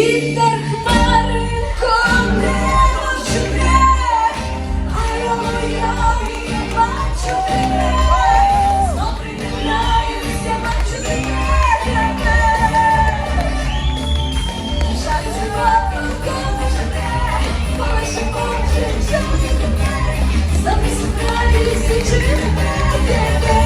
Вітер хмаринко небо жуде, а я уяві бачу тебе, знов придивляюся, бачу тебе. Жаль, жива не жде, лише кожен чоловік, записуюся чи тебе.